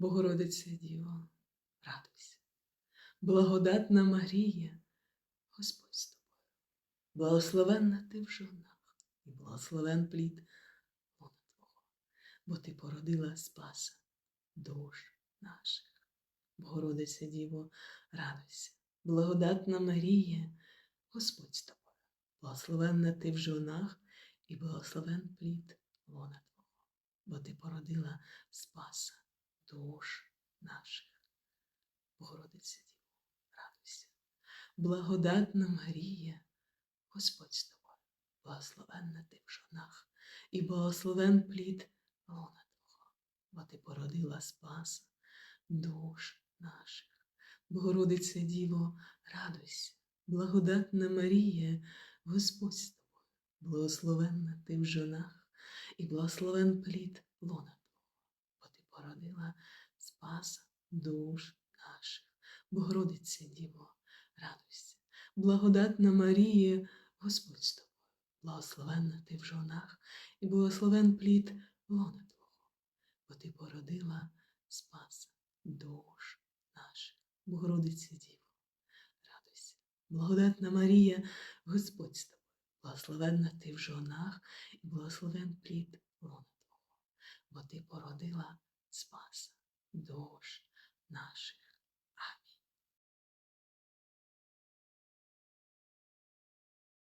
Богородице Діво, радуйся, благодатна Марія, Господь з тобою, благословенна ти в жонах, і благословен плід лона Твого, бо ти породила Спаса душ наших. Богородице Діво, радуйся, благодатна Марія, Господь з тобою, благословенна ти в жонах, і благословен плід лона Твого, бо ти породила Спаса душ наших. Богородице Діво, радуйся, благодатна Марія, Господь з тобою, благословенна ти в жонах, і благословен плід лона Твого, бо ти породила Спаса душ наших. Богородице Діво, радуйся, благодатна Марія, Господь з тобою, благословенна ти в жонах, і благословен плід лона породила Спаса душ наших. Богородице Діво, радуйся, благодатна Марія, Господь з тобою, благословенна ти в жонах, і благословен плід лона Твого, бо ти породила Спаса душ наших. Богородице Діво, радуйся, благодатна Марія, Господь з тобою, благословенна ти в жонах, і благословен плід лона Твого, бо ти породила Спаса душ наших.